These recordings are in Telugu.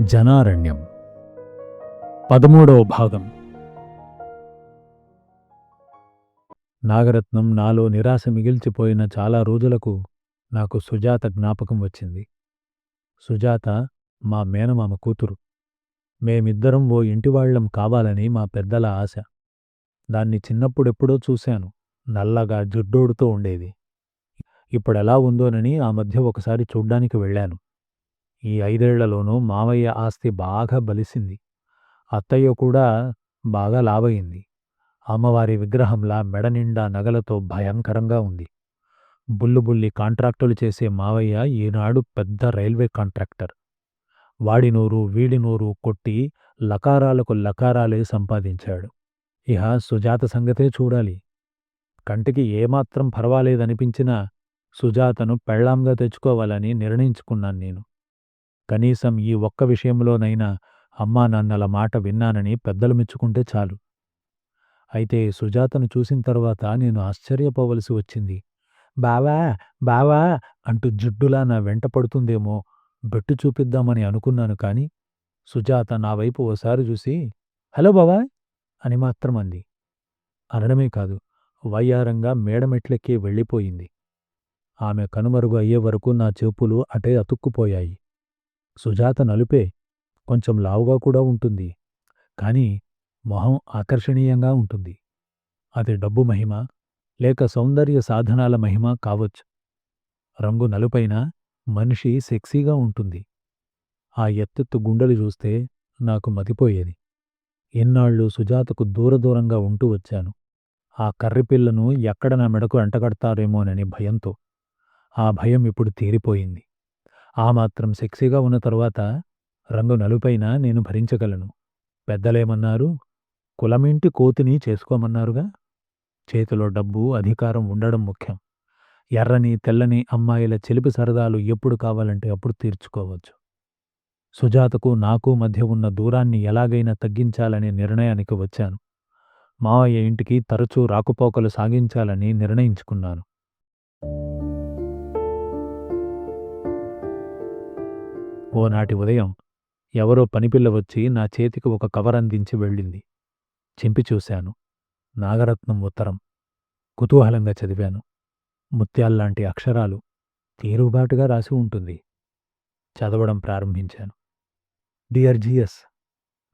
జనారణ్యం. పదమూడవ భాగం. నాగరత్నం నాలో నిరాశ మిగిల్చిపోయిన చాలా రోజులకు నాకు సుజాత జ్ఞాపకం వచ్చింది. సుజాత మా మేనమామ కూతురు. మేమిద్దరం ఓ ఇంటివాళ్ళం కావాలని మా పెద్దల ఆశ. దాన్ని చిన్నప్పుడెప్పుడో చూశాను. నల్లగా జుడ్డోడుతూ ఉండేది. ఇప్పుడెలా ఉందోనని ఆ మధ్య ఒకసారి చూడ్డానికి వెళ్ళాను. ఈ ఐదేళ్ళలోనూ మావయ్య ఆస్తి బాగా బలిసింది. అత్తయ్య కూడా బాగా లావయింది అమ్మవారి విగ్రహంలా మెడనిండా నగలతో భయంకరంగా ఉంది. బుల్లుబుల్లి కాంట్రాక్టులు చేసే మావయ్య ఈనాడు పెద్ద రైల్వే కాంట్రాక్టర్. వాడి నోరు వీడి నోరు కొట్టి లకారాలకు లకారాలే సంపాదించాడు. ఇహ సుజాత సంగతే చూడాలి. కంటికి ఏమాత్రం పర్వాలేదనిపించినా సుజాతను పెళ్ళాంగా తెచ్చుకోవాలని నిర్ణయించుకున్నాను నేను. కనీసం ఈ ఒక్క విషయంలోనైనా అమ్మా నాన్నల మాట విన్నానని పెద్దలు మెచ్చుకుంటే చాలు. అయితే సుజాతను చూసిన తర్వాత నేను ఆశ్చర్యపోవలసి వచ్చింది. బావా బావా అంటూ జుడ్డులా నా వెంట పడుతుందేమో బెట్టు చూపిద్దామని అనుకున్నాను కాని సుజాత నా వైపు ఓసారి చూసి హలో బావా అని మాత్రం అంది. అనడమే కాదు వయ్యారంగా మేడమెట్లెక్కి వెళ్ళిపోయింది. ఆమె కనుమరుగు అయ్యే వరకు నా చెప్పులు అటే అతుక్కుపోయాయి. సుజాత నలుపే కొంచెం లావుగా కూడా ఉంటుంది. కాని మొహం ఆకర్షణీయంగా ఉంటుంది. అది డబ్బు మహిమ లేక సౌందర్య సాధనాల మహిమ కావచ్చు. రంగు నలుపైన మనిషి సెక్సీగా ఉంటుంది. ఆ ఎత్తెత్తు గుండెలు చూస్తే నాకు మతిపోయేది. ఎన్నాళ్ళు సుజాతకు దూరదూరంగా ఉంటూ వచ్చాను. ఆ కర్రిపిల్లను ఎక్కడ నా మెడకు అంటగడతారేమోనని భయంతో. ఆ భయం ఇప్పుడు తీరిపోయింది. ఆ మాత్రం సెక్సీగా ఉన్న తరువాత రంగు నలుపైన నేను భరించగలను. పెద్దలేమన్నారు కులమింటి కోతిని చేసుకోమన్నారుగా? చేతిలో డబ్బు అధికారం ఉండడం ముఖ్యం. ఎర్రని తెల్లని అమ్మాయిల చిలిపి సరదాలు ఎప్పుడు కావాలంటే అప్పుడు తీర్చుకోవచ్చు. సుజాతకు నాకు మధ్య ఉన్న దూరాన్ని ఎలాగైనా తగ్గించాలనే నిర్ణయానికి వచ్చాను. మావయ్య ఇంటికి తరచూ రాకపోకలు సాగించాలని నిర్ణయించుకున్నాను. ఓనాటి ఉదయం ఎవరో పనిపిల్ల వచ్చి నా చేతికి ఒక కవర్ అందించి వెళ్ళింది. చింపి చూశాను. నాగరత్నం ఉత్తరం. కుతూహలంగా చదివాను. ముత్యాల్లాంటి అక్షరాలు తీరుబాటుగా రాసి ఉంటుంది. చదవడం ప్రారంభించాను. డియర్ జిఎస్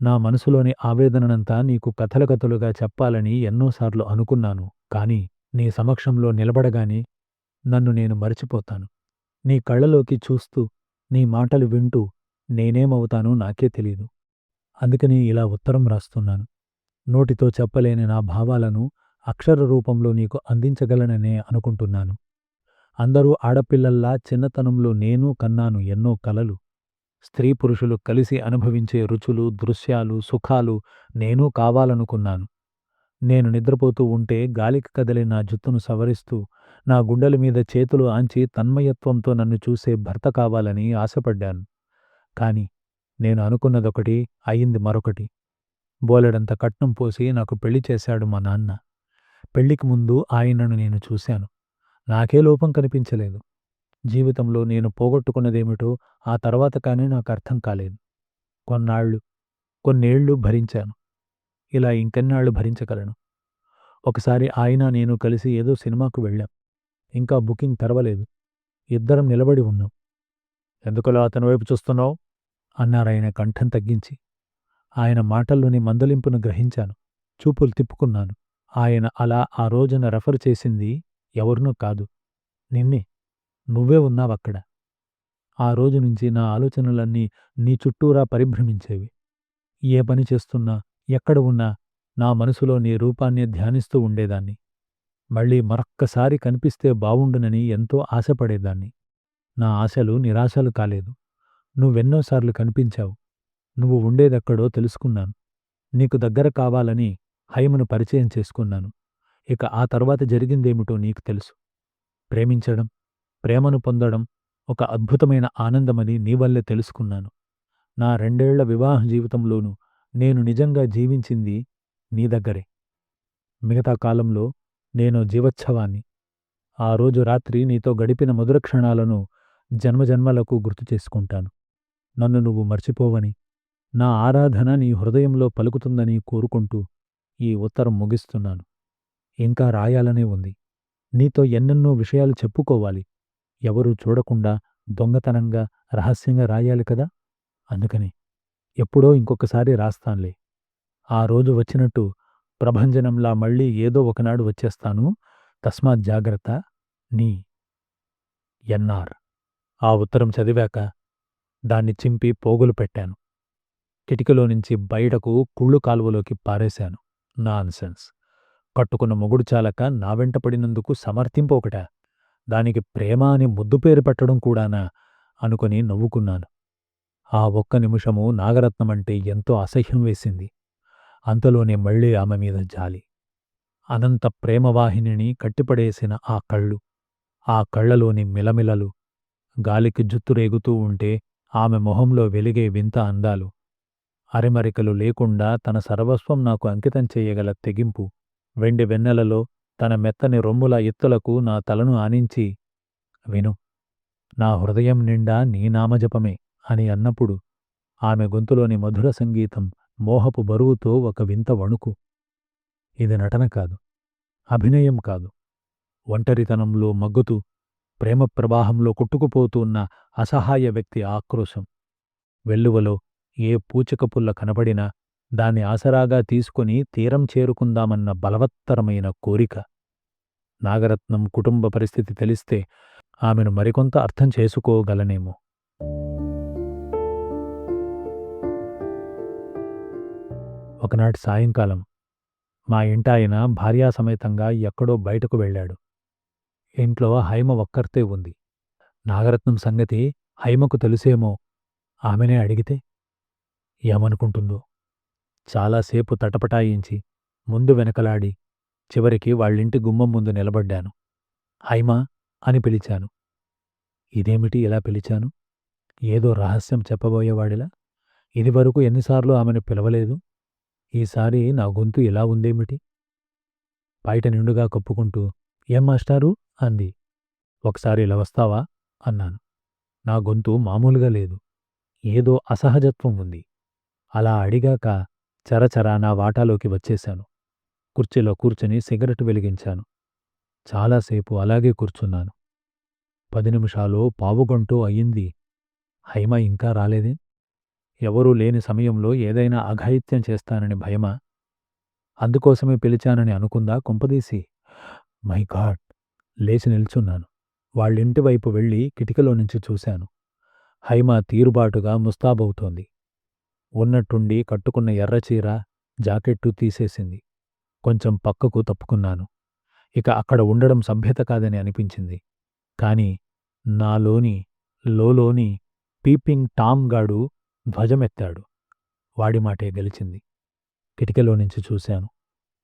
నా మనసులోని ఆవేదననంతా నీకు కథల కథలుగా చెప్పాలని ఎన్నోసార్లు అనుకున్నాను కాని నీ సమక్షంలో నిలబడగానే నన్ను నేను మరిచిపోతాను. నీ కళ్ళలోకి చూస్తూ నీ మాటలు వింటూ నేనేమవుతానో నాకే తెలీదు. అందుకని ఇలా ఉత్తరం రాస్తున్నాను. నోటితో చెప్పలేని నా భావాలను అక్షర రూపంలో నీకు అందించగలననే అనుకుంటున్నాను. అందరూ ఆడపిల్లల్లా చిన్నతనంలో నేను కన్నాను ఎన్నో కలలు. స్త్రీ పురుషులు కలిసి అనుభవించే రుచులు దృశ్యాలు సుఖాలు నేను కావాలనుకున్నాను. నేను నిద్రపోతూ ఉంటే గాలికి కదిలే నా జుత్తును సవరిస్తూ నా గుండెల మీద చేతులు ఆంచి తన్మయత్వంతో నన్ను చూసే భర్త కావాలని ఆశపడ్డాను. కాని నేను అనుకున్నదొకటి అయింది మరొకటి. బోలెడంత కట్నం పోసి నాకు పెళ్ళి చేశాడు మా నాన్న. పెళ్ళికి ముందు ఆయనను నేను చూశాను. నాకే లోపం కనిపించలేదు. జీవితంలో నేను పోగొట్టుకున్నదేమిటో ఆ తర్వాత కానీ నాకు అర్థం కాలేదు. కొన్నాళ్ళు కొన్నేళ్ళు భరించాను. ఇలా ఇంకెన్నాళ్ళు భరించగలను. ఒకసారి ఆయన నేను కలిసి ఏదో సినిమాకు వెళ్ళాం. ఇంకా బుకింగ్ తెరవలేదు. ఇద్దరం నిలబడి ఉన్నాం. ఎందుకలా అతని వైపు చూస్తున్నావు? అన్నారాయన కంఠం తగ్గించి. ఆయన మాటల్లోని మందలింపును గ్రహించాను. చూపులు తిప్పుకున్నాను. ఆయన అలా ఆ రోజున రెఫర్ చేసింది ఎవరినో కాదు. నిన్నే. నువ్వే ఉన్నావక్కడ ఆ రోజు నుంచి నా ఆలోచనలన్నీ నీ చుట్టూరా పరిభ్రమించేవి. ఏ పని చేస్తున్నా ఎక్కడ ఉన్నా నా మనసులో నీ రూపాన్నే ధ్యానిస్తూ ఉండేదాన్ని. మళ్ళీ మరొక్కసారి కనిపిస్తే బావుండునని ఎంతో ఆశపడేదాన్ని. నా ఆశలు నిరాశలు కాలేదు. నువ్వెన్నోసార్లు కనిపించావు. నువ్వు ఉండేదెక్కడో తెలుసుకున్నాను. నీకు దగ్గర కావాలని హైమను పరిచయం చేసుకున్నాను. ఇక ఆ తర్వాత జరిగిందేమిటో నీకు తెలుసు. ప్రేమించడం ప్రేమను పొందడం ఒక అద్భుతమైన ఆనందమని నీవల్లే తెలుసుకున్నాను. నా రెండేళ్ళ వివాహ జీవితంలోనూ నేను నిజంగా జీవించింది నీ దగ్గరే. మిగతా కాలంలో నేను జీవోత్సవాన్ని. ఆ రోజు రాత్రి నీతో గడిపిన మధుర క్షణాలను జన్మజన్మలకు గుర్తు చేసుకుంటాను. నన్ను నువ్వు మర్చిపోవని నా ఆరాధన నీ హృదయంలో పలుకుతుందని కోరుకుంటూ ఈ ఉత్తరం ముగిస్తున్నాను. ఇంకా రాయాలనే ఉంది. నీతో ఎన్నెన్నో విషయాలు చెప్పుకోవాలి. ఎవరూ చూడకుండా దొంగతనంగా రహస్యంగా రాయాలి కదా? అందుకని ఎప్పుడో ఇంకొకసారి రాస్తాన్లే. ఆ రోజు వచ్చినట్టు ప్రభంజనంలా మళ్ళీ ఏదో ఒకనాడు వచ్చేస్తాను. తస్మాత్ జాగ్రత్త నీ ఎన్నార్ ఆ ఉత్తరం చదివాక దాన్ని చింపి పోగులు పెట్టాను. కిటికలో నుంచి బయటకు కుళ్ళు కాలువలోకి పారేశాను. నాన్సెన్స్. కట్టుకున్న మొగుడు చాలక నా వెంట పడినందుకు సమర్థింపు ఒకట. దానికి ప్రేమ అని ముద్దు పేరు పెట్టడం కూడానా అనుకుని నవ్వుకున్నాను. ఆ ఒక్క నిమిషము నాగరత్నమంటే ఎంతో అసహ్యం వేసింది. అంతలోనే మళ్ళీ ఆమె మీద జాలి. అనంత ప్రేమవాహినిని కట్టిపడేసిన ఆ కళ్ళు ఆ కళ్ళలోని మిలమిలలు గాలికి జుత్తు రేగుతూ ఉంటే ఆమె మొహంలో వెలిగే వింత అందాలు. అరిమరికలు లేకుండా తన సర్వస్వం నాకు అంకితం చేయగల తెగింపు వెండి వెన్నెలలో తన మెత్తని రొమ్ముల ఎత్తులకు నా తలను ఆనించి విను నా హృదయం నిండా నీ నామజపమే అని అన్నప్పుడు ఆమె గొంతులోని మధుర సంగీతం మోహపు బరువుతో ఒక వింత వణుకు. ఇది నటన కాదు అభినయం కాదు. ఒంటరితనంలో మగ్గుతూ ప్రేమ ప్రవాహంలో కొట్టుకుపోతున్న అసహాయ వ్యక్తి ఆక్రోశం. వెల్లువలో ఏ పూచికపుల్ల కనబడినా దాన్ని ఆసరాగా తీసుకుని తీరం చేరుకుందామన్న బలవత్తరమైన కోరిక. నాగరత్నం కుటుంబ పరిస్థితి తెలిస్తే ఆమెను మరికొంత అర్థం చేసుకోగలనేమో. ఒకనాటి సాయంకాలం మా ఇంటాయన భార్యాసమేతంగా ఎక్కడో బయటకు వెళ్ళాడు. ఇంట్లో హైమ ఒక్కర్తే ఉంది. నాగరత్నం సంగతి హైమకు తెలుసేమో ఆమెనే అడిగితే ఏమనుకుంటుందో? చాలాసేపు తటపటాయించి ముందు వెనకలాడి చివరికి వాళ్ళింటి గుమ్మం ముందు నిలబడ్డాను. హైమా అని పిలిచాను. ఇదేమిటి ఇలా పిలిచాను? ఏదో రహస్యం చెప్పబోయేవాడిలా? ఇదివరకు ఎన్నిసార్లు ఆమెను పిలవలేదు? ఈసారి నా గొంతు ఇలా ఉందేమిటి? బయట నిండుగా కప్పుకుంటూ ఏం మాస్టారు? అంది. ఒకసారి ఇలా వస్తావా? అన్నాను. నా గొంతు మామూలుగా లేదు. ఏదో అసహజత్వం ఉంది. అలా అడిగాక చరచరా నా వాటాలోకి వచ్చేశాను. కుర్చీలో కూర్చుని సిగరెట్ వెలిగించాను. చాలాసేపు అలాగే కూర్చున్నాను. పది నిమిషాలు పావుగంటూ అయ్యింది. హైమ ఇంకా రాలేదే? ఎవరూ లేని సమయంలో ఏదైనా అఘాయిత్యం చేస్తానని భయమా? అందుకోసమే పిలిచానని అనుకుందా కుంపదీసి? My God! లేచి నిల్చున్నాను. వాళ్ళింటి వైపు వెళ్ళి కిటికలో నుంచి చూశాను. హైమ తీరుబాటుగా ముస్తాబవుతోంది. ఉన్నట్టుండి కట్టుకున్న ఎర్రచీర జాకెట్టు తీసేసింది. కొంచెం పక్కకు తప్పుకున్నాను. ఇక అక్కడ ఉండడం సభ్యత కాదని అనిపించింది. కాని నాలోని లోలోని పీపింగ్ టామ్ గాడు ధ్వజమెత్తాడు. వాడి మాటే గెలిచింది. కిటికలో నుంచి చూశాను.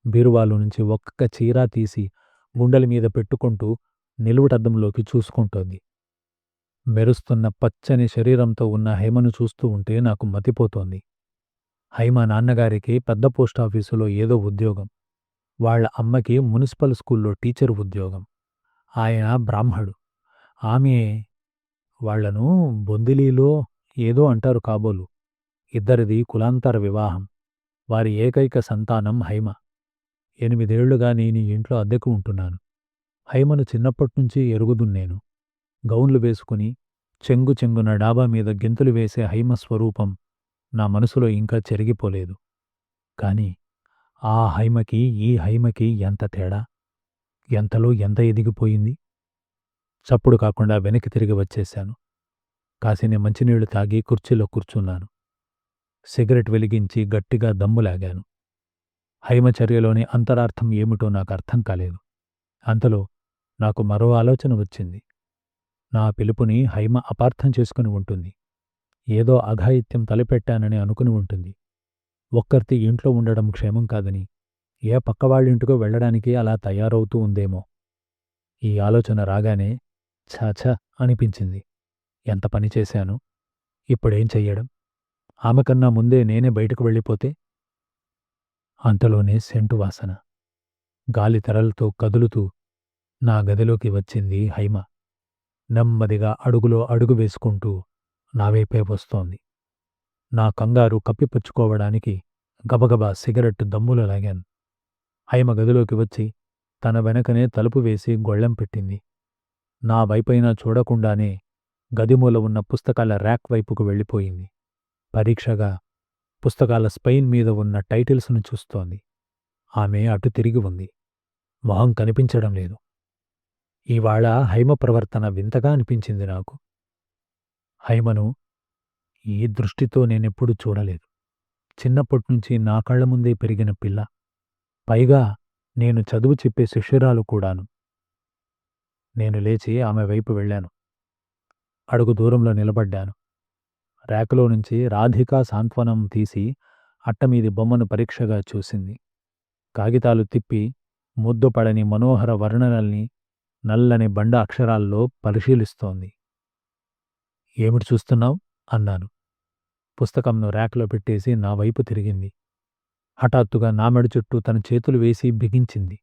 బీరువాలో నుంచి ఒక్క చీరా తీసి గుండెల మీద పెట్టుకుంటూ నిలువుటద్దంలోకి చూసుకుంటోంది. మెరుస్తున్న పచ్చని శరీరంతో ఉన్న హైమను చూస్తూ ఉంటే నాకు మతిపోతోంది. హైమ నాన్నగారికి పెద్ద పోస్టాఫీసులో ఏదో ఉద్యోగం. వాళ్ళ అమ్మకి మున్సిపల్ స్కూల్లో టీచర్ ఉద్యోగం. ఆయన బ్రాహ్మడు. ఆమె వాళ్ళను బొందిలీలో ఏదో అంటారు కాబోలు. ఇద్దరిది కులాంతర వివాహం. వారి ఏకైక సంతానం హైమ. ఎనిమిదేళ్ళుగా నేను ఇంట్లో అద్దెకు ఉంటున్నాను. హైమను చిన్నప్పట్నుంచి ఎరుగుదున్నేను గౌన్లు వేసుకుని చెంగు చెంగున డాబా మీద గెంతులు వేసే హైమ స్వరూపం నా మనసులో ఇంకా చెరిగిపోలేదు. కాని ఆ హైమకి ఈ హైమకి ఎంత తేడా? ఎంతలో ఎంత ఎదిగిపోయింది? చప్పుడు కాకుండా వెనక్కి తిరిగి వచ్చేశాను. కాసిని మంచినీళ్ళు తాగి కుర్చీలో కూర్చున్నాను. సిగరెట్ వెలిగించి గట్టిగా దమ్ములాగాను. హైమచర్యలోని అంతరార్థం ఏమిటో నాకు అర్థం కాలేదు. అంతలో నాకు మరో ఆలోచన వచ్చింది. నా పిలుపుని హైమ అపార్థం చేసుకుని ఉంటుంది. ఏదో అఘాయిత్యం తలపెట్టానని అనుకుని ఉంటుంది. ఒక్కర్తి ఇంట్లో ఉండడం క్షేమం కాదని ఏ పక్కవాళ్ళింటికో వెళ్ళడానికి అలా తయారవుతూ ఉందేమో. ఈ ఆలోచన రాగానే ఛాఛ అనిపించింది. ఎంత పని చేశాను? ఇప్పుడేం చెయ్యడం? ఆమెకన్నా ముందే నేనే బయటకు వెళ్ళిపోతే? అంతలోనే సెంటు వాసన. గాలి తెరలతో కదులుతూ నా గదిలోకి వచ్చింది హైమ. నెమ్మదిగా అడుగులో అడుగు వేసుకుంటూ నావైపే వస్తోంది. నా కంగారు కప్పిపుచ్చుకోవడానికి గబగబా సిగరెట్ దమ్ములు లాగాను. హైమ గదిలోకి వచ్చి తన వెనకనే తలుపు వేసి గొళ్ళెం పెట్టింది. నా వైపైనా చూడకుండానే గదిమూల ఉన్న పుస్తకాల ర్యాక్ వైపుకు వెళ్ళిపోయింది. పరీక్షగా పుస్తకాల స్పెయిన్ మీద ఉన్న టైటిల్స్ను చూస్తోంది. ఆమె అటు తిరిగి ఉంది. మొహం కనిపించడం లేదు. ఇవాళ హైమ ప్రవర్తన వింతగా అనిపించింది నాకు. హైమను ఈ దృష్టితో నేనెప్పుడు చూడలేదు. చిన్నప్పటినుంచి నా కళ్ళ ముందే పెరిగిన పిల్ల. పైగా నేను చదువు చెప్పే శిష్యురాలు కూడాను. నేను లేచి ఆమె వైపు వెళ్ళాను. అడుగు దూరంలో నిలబడ్డాను. ర్యాకులో నుంచి రాధికా సాంత్వనం తీసి అట్టమీది బొమ్మను పరీక్షగా చూసింది. కాగితాలు తిప్పి ముద్దుపడని మనోహర వర్ణనల్ని నల్లని బండ అక్షరాల్లో పరిశీలిస్తోంది. ఏమిటి చూస్తున్నావు? అన్నాను. పుస్తకంను ర్యాక్లో పెట్టేసి నా వైపు తిరిగింది. హఠాత్తుగా నా మెడ చుట్టూ తన చేతులు వేసి బిగించింది.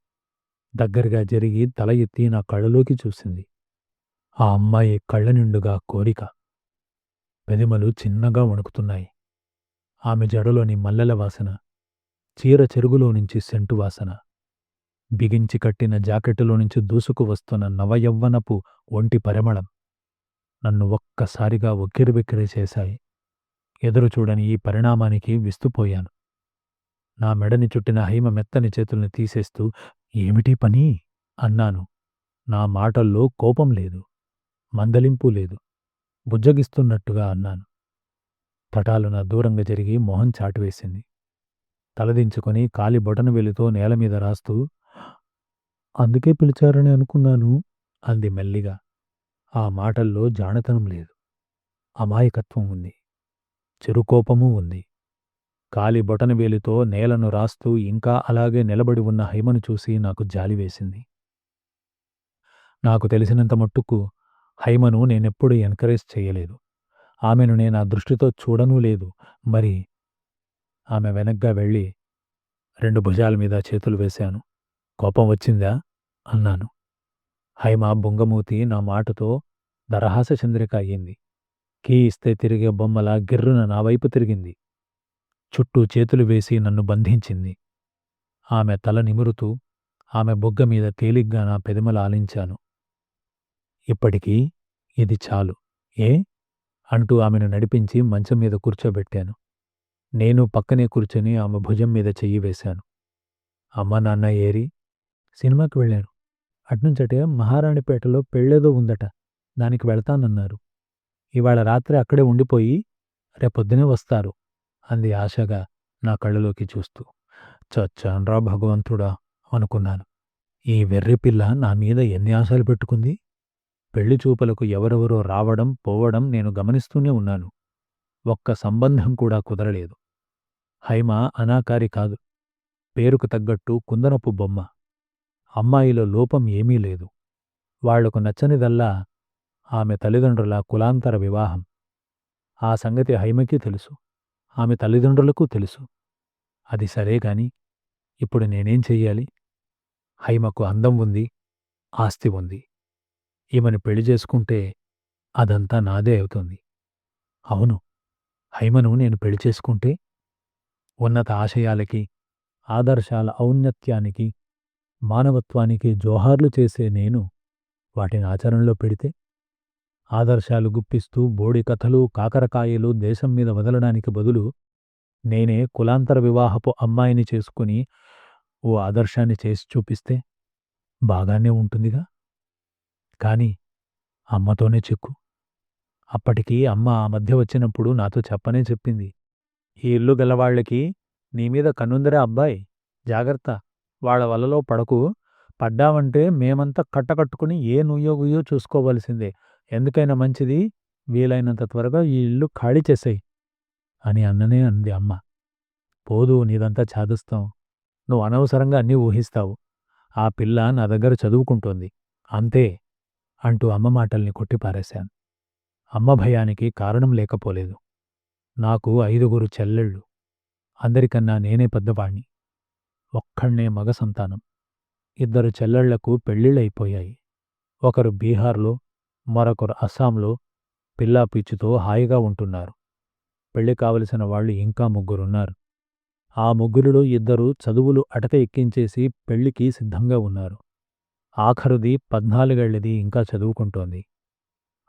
దగ్గరగా జరిగి తల ఎత్తి నా కళ్ళలోకి చూసింది. ఆ అమ్మాయి కళ్ళనిండుగా కోరిక. పెదిమలు చిన్నగా వణుకుతున్నాయి. ఆమె జడలోని మల్లెల వాసన చీర చెరుగులో నుంచి సెంటు వాసన బిగించి కట్టిన జాకెట్టులో నుంచి దూసుకు వస్తున్న నవయవ్వనపు ఒంటి పరిమళం నన్ను ఒక్కసారిగా ఉక్కిరిబిక్కిరి చేశాయి. ఎదురు చూడని ఈ పరిణామానికి విస్తుపోయాను. నా మెడని చుట్టిన హైమ మెత్తని చేతుల్ని తీసేస్తూ ఏమిటి పని? అన్నాను. నా మాటల్లో కోపం లేదు. మందలింపు లేదు. బుజ్జగిస్తున్నట్టుగా అన్నాను. తటాలున దూరంగా జరిగి మొహం చాటువేసింది. తలదించుకొని కాలి బొటను వెలుతో నేల మీద రాస్తూ అందుకే పిలిచారని అనుకున్నాను అంది మెల్లిగా. ఆ మాటల్లో జానతనం లేదు. అమాయకత్వం ఉంది. చెరుకోపమూ ఉంది. కాలి బొటనవేలితో నేలను రాస్తూ ఇంకా అలాగే నిలబడి ఉన్న హైమను చూసి నాకు జాలివేసింది. నాకు తెలిసినంత మట్టుకు హైమను నేనెప్పుడు ఎంకరేజ్ చేయలేదు. ఆమెను నేను ఆ దృష్టితో చూడనూ లేదు. మరి ఆమె వెనగ్గా వెళ్ళి రెండు భుజాల మీద చేతులు వేశాను. కోపం వచ్చిందా? అన్నాను. హైమ బొంగమూతి నా మాటతో దరహాస చంద్రిక అయ్యింది. కీ ఇస్తే తిరిగే బొమ్మల గిర్రున నా వైపు తిరిగింది. చుట్టూ చేతులు వేసి నన్ను బంధించింది. ఆమె తల నిమురుతూ ఆమె బొగ్గ మీద తేలిగ్గా నా పెదమల ఆలించాను. ఇప్పటికీ ఇది చాలు. ఏ? అంటూ ఆమెను నడిపించి మంచం మీద కూర్చోబెట్టాను. నేను పక్కనే కూర్చొని ఆమె భుజం మీద చెయ్యి వేశాను. అమ్మ నాన్న ఏరి సినిమాకి వెళ్ళాను. అట్నుంచటే మహారాణిపేటలో పెళ్ళేదో ఉందట. దానికి వెళ్తానన్నారు. ఇవాళ రాత్రి అక్కడే ఉండిపోయి రేపొద్దునే వస్తారు అంది ఆశగా నా కళ్ళలోకి చూస్తూ. చచ్చాన్రా భగవంతుడా అనుకున్నాను. ఈ వెర్రి పిల్ల నా మీద ఎన్ని ఆశలు పెట్టుకుంది? పెళ్ళిచూపలకు ఎవరెవరో రావడం పోవడం నేను గమనిస్తూనే ఉన్నాను. ఒక్క సంబంధం కూడా కుదరలేదు. హైమ అనాకారి కాదు. పేరుకు తగ్గట్టు కుందనపు బొమ్మ. అమ్మాయిలో లోపం ఏమీ లేదు. వాళ్ళకు నచ్చనిదల్లా ఆమె తల్లిదండ్రుల కులాంతర వివాహం. ఆ సంగతి హైమకి తెలుసు. ఆమె తల్లిదండ్రులకు తెలుసు. అది సరే గాని ఇప్పుడు నేనేం చెయ్యాలి? హైమకు అందం ఉంది ఆస్తి ఉంది. ఈమెను పెళ్ళి చేసుకుంటే అదంతా నాదే అవుతుంది. అవును హైమను నేను పెళ్ళి చేసుకుంటే ఉన్నత ఆశయాలకి ఆదర్శాల ఔన్నత్యానికి మానవత్వానికి జోహార్లు చేసే నేను వాటిని ఆచరణలో పెడితే ఆదర్శాలు గుప్పిస్తూ బోడి కథలు కాకరకాయలు దేశం మీద వదలడానికి బదులు నేనే కులాంతర వివాహపు అమ్మాయిని చేసుకుని ఓ ఆదర్శాన్ని చేసి చూపిస్తే బాగానే ఉంటుందిగా? కాని అమ్మతోనే చిక్కు అప్పటికి అమ్మ ఆ మధ్య వచ్చినప్పుడు నాతో చెప్పనే చెప్పింది. ఈ ఇల్లు గలవాళ్ళకి నీమీద కన్నుందరే అబ్బాయి. జాగ్రత్త. వాళ్ళ వలలో పడకు. పడ్డావంటే మేమంతా కట్టకట్టుకుని ఏ నుయ్యో గుయ్యో చూసుకోవలసిందే. ఎందుకైనా మంచిది. వీలైనంత త్వరగా ఈ ఇల్లు ఖాళీ చేసేయి అని అన్ననే అంది అమ్మ. పోదు నీదంతా చాదుస్తాం. నువ్వు అనవసరంగా అన్నీ ఊహిస్తావు. ఆ పిల్ల నా దగ్గర చదువుకుంటోంది. అంతే. అంటూ అమ్మ మాటల్ని కొట్టిపారేశాను అమ్మ భయానికి కారణం లేకపోలేదు. నాకు ఐదుగురు చెల్లెళ్ళు. అందరికన్నా నేనే పెద్దవాణ్ణి. ఒక్కణ్ణే మగ సంతానం. ఇద్దరు చెల్లెళ్ళకు పెళ్ళిళ్ళైపోయాయి ఒకరు బీహార్లో మరొకరు అస్సాంలో పిల్లాపిచ్చుతో హాయిగా ఉంటున్నారు. పెళ్ళి కావలసిన వాళ్ళు ఇంకా ముగ్గురున్నారు. ఆ ముగ్గురిలో ఇద్దరు చదువులు అటక ఎక్కించేసి పెళ్ళికి సిద్ధంగా ఉన్నారు. ఆఖరుది పద్నాలుగేళ్ళది ఇంకా చదువుకుంటోంది.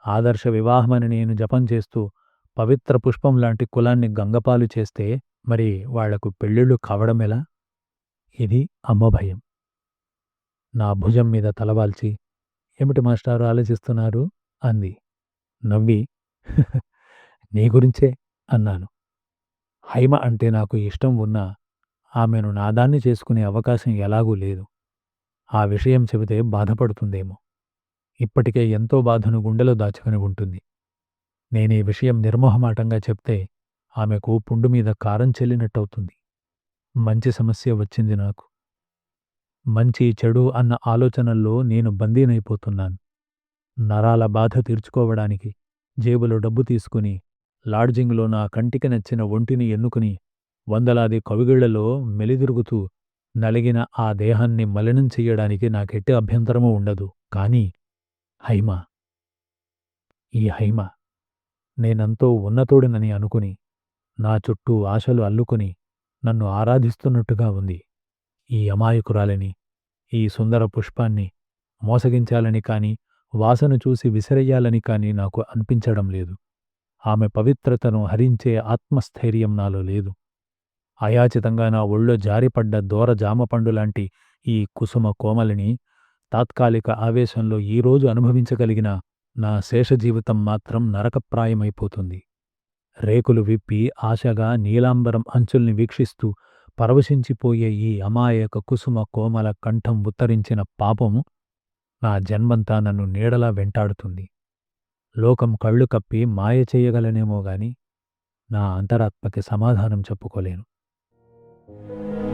ఆదర్శ వివాహమని నేను జపం చేస్తూ పవిత్ర పుష్పం లాంటి కులాన్ని గంగపాలు చేస్తే మరి వాళ్ళకు పెళ్ళిళ్ళు కావడమెలా ఇది అమ్మ భయం. నా భుజం మీద తలవాల్చి ఏమిటి మాస్టారు ఆలోచిస్తున్నారు? అంది. నవ్వి నీ గురించే అన్నాను. హైమ అంటే నాకు ఇష్టం ఉన్నా ఆమెను నాదాన్ని చేసుకునే అవకాశం ఎలాగూ లేదు. ఆ విషయం చెబితే బాధపడుతుందేమో. ఇప్పటికే ఎంతో బాధను గుండెలో దాచుకుని ఉంటుంది. నేనీ విషయం నిర్మోహమాటంగా చెప్తే ఆమెకు పుండు మీద కారం చెల్లినట్టవుతుంది. మంచి సమస్య వచ్చింది నాకు. మంచి చెడు అన్న ఆలోచనల్లో నేను బందీనైపోతున్నాను. నరాల బాధ తీర్చుకోవడానికి జేబులో డబ్బు తీసుకుని లాడ్జింగ్లో నా కంటికి నచ్చిన ఒంటిని ఎన్నుకుని వందలాది కవిగిళ్ళలో మెలిదిరుగుతూ నలిగిన ఆ దేహాన్ని మలినం చెయ్యడానికి నాకెట్టి అభ్యంతరమూ ఉండదు. కాని హైమ ఈ హైమ నేనంతో ఉన్నతోడినని అనుకుని నా చుట్టూ ఆశలు అల్లుకుని నన్ను ఆరాధిస్తున్నట్టుగా ఉంది. ఈ అమాయకురాలని ఈ సుందర పుష్పాన్ని మోసగించాలని కాని వాసన చూసి విసిరయ్యాలని కాని నాకు అనిపించడం లేదు. ఆమె పవిత్రతను హరించే ఆత్మస్థైర్యం నాలో లేదు. అయాచితంగా నా ఒళ్ళో జారిపడ్డ దూర జామపండులాంటి ఈ కుసుమ కోమలిని తాత్కాలిక ఆవేశంలో ఈరోజు అనుభవించగలిగిన నా శేషజీవితం మాత్రం నరకప్రాయమైపోతుంది. రేకులు విప్పి ఆశగా నీలాంబరం అంచుల్ని వీక్షిస్తూ పరవశించిపోయే ఈ అమాయక కుసుమ కోమల కంఠం ఉత్తరించిన పాపము నా జన్మంతా నన్ను నీడలా వెంటాడుతుంది. లోకం కళ్ళు కప్పి మాయ చేయగలనేమోగాని నా అంతరాత్మకి సమాధానం చెప్పుకోలేను. Thank you.